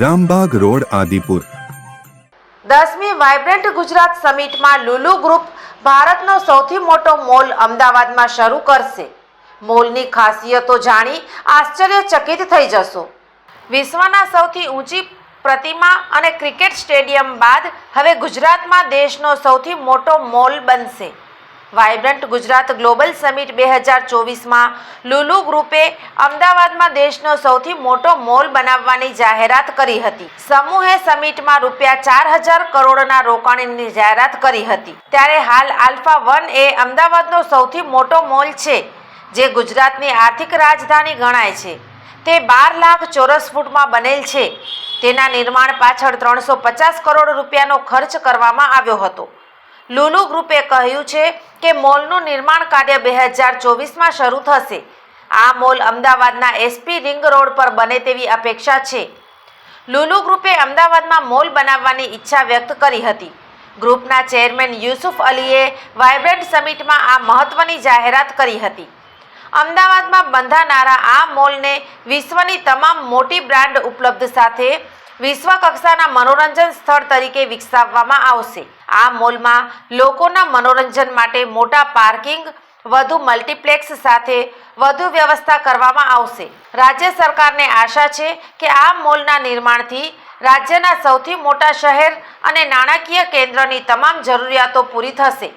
Rambagh road, Adipur. દસમી vibrant Gujarat સમિટમાં Lulu group ભારતનો સૌથી મોટો મોલ અમદાવાદમાં શરૂ કરશે. મોલની ખાસિયતો જાણી આશ્ચર્યચકિત થઈ જશો. વિશ્વના સૌથી ઊંચી પ્રતિમા અને ક્રિકેટ સ્ટેડિયમ બાદ હવે ગુજરાતમાં દેશનો સૌથી મોટો મોલ બનશે. વાઇબ્રન્ટ ગુજરાત ગ્લોબલ સમિટ બે હજાર ચોવીસમાં લુલુ ગ્રુપે અમદાવાદમાં દેશનો સૌથી મોટો મોલ બનાવવાની જાહેરાત કરી હતી. સમૂહે સમિટમાં રૂપિયા ચાર હજાર કરોડના રોકાણની જાહેરાત કરી હતી. ત્યારે હાલ આલ્ફા વન એ અમદાવાદનો સૌથી મોટો મોલ છે, જે ગુજરાતની આર્થિક રાજધાની ગણાય છે. તે બાર લાખ ચોરસ ફૂટમાં બનેલ છે. તેના નિર્માણ પાછળ ત્રણસો પચાસ કરોડ રૂપિયાનો ખર્ચ કરવામાં આવ્યો હતો. લુલુ ગ્રુપે કહ્યું છે કે મોલનું નિર્માણ કાર્ય બે હજાર ચોવીસમાં શરૂ થશે. આ મોલ અમદાવાદના એસપી રિંગ રોડ પર બને તેવી અપેક્ષા છે. લુલુ ગ્રુપે અમદાવાદમાં મોલ બનાવવાની ઈચ્છા વ્યક્ત કરી હતી. ગ્રુપના ચેરમેન યુસુફ અલીએ વાઇબ્રન્ટ સમિટમાં આ મહત્વની જાહેરાત કરી હતી. અમદાવાદમાં બંધાનારા આ મોલને વિશ્વની તમામ મોટી બ્રાન્ડ ઉપલબ્ધ સાથે વિશ્વ કક્ષાના મનોરંજન સ્થળ તરીકે વિકસાવવામાં આવશે. આ મોલમાં લોકોના મનોરંજન માટે મોટા પાર્કિંગ, વધુ મલ્ટીપ્લેક્સ સાથે વધુ વ્યવસ્થા કરવામાં આવશે. રાજ્ય સરકારને આશા છે કે આ મોલના નિર્માણથી રાજ્યના સૌથી મોટા શહેર અને નાણાકીય કેન્દ્રની તમામ જરૂરિયાતો પૂરી થશે.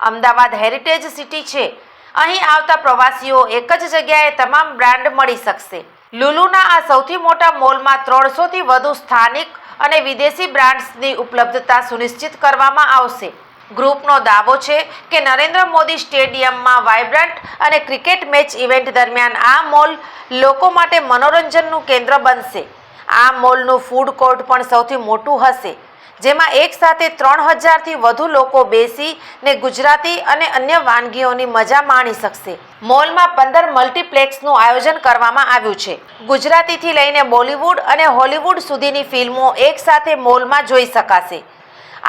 અમદાવાદ હેરિટેજ સિટી છે. અહીં આવતા પ્રવાસીઓ એક જ જગ્યાએ તમામ બ્રાન્ડ મળી શકશે. લુલુના આ સૌથી મોટા મોલમાં ત્રણસોથી વધુ સ્થાનિક અને વિદેશી બ્રાન્ડ્સની ઉપલબ્ધતા સુનિશ્ચિત કરવામાં આવશે. ગ્રુપનો દાવો છે કે નરેન્દ્ર મોદી સ્ટેડિયમમાં વાઇબ્રન્ટ અને ક્રિકેટ મેચ ઇવેન્ટ દરમિયાન આ મોલ લોકો માટે મનોરંજનનું કેન્દ્ર બનશે. આ મોલનું ફૂડ કોર્ટ પણ સૌથી મોટું હશે. જેમાં એક સાથે ત્રણ હજારથી વધુ લોકો બેસી ને ગુજરાતી અને અન્ય વાનગીઓની મજા માણી શકશે. મોલમાં પંદર મલ્ટીપ્લેક્સનું આયોજન કરવામાં આવ્યું છે. ગુજરાતીથી લઈને બોલિવૂડ અને હોલિવૂડ સુધીની ફિલ્મો એક સાથે મોલમાં જોઈ શકાશે.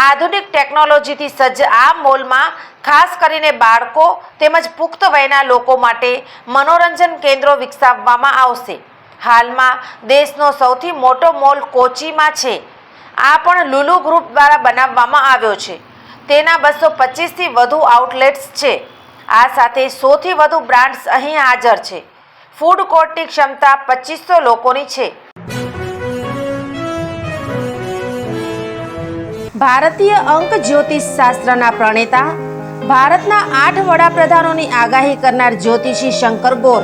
આધુનિક ટેકનોલોજીથી સજ્જ આ મોલમાં ખાસ કરીને બાળકો તેમજ પુખ્ત વયના લોકો માટે મનોરંજન કેન્દ્રો વિકસાવવામાં આવશે. હાલમાં દેશનો સૌથી મોટો મોલ કોચીમાં છે. આ પણ લુલુ ગ્રુપ દ્વારા બનાવવામાં આવ્યો છે. તેના બસો પચીસથી વધુ આઉટલેટ્સ છે. આ સાથે સોથી વધુ બ્રાન્ડ્સ અહીં હાજર છે. ફૂડ કોર્ટની ક્ષમતા પચીસો લોકોની છે. ભારતીય અંક જ્યોતિષ શાસ્ત્રના પ્રણેતા, ભારતના આઠ વડાપ્રધાનોની આગાહી કરનાર જ્યોતિષી શંકર ગોર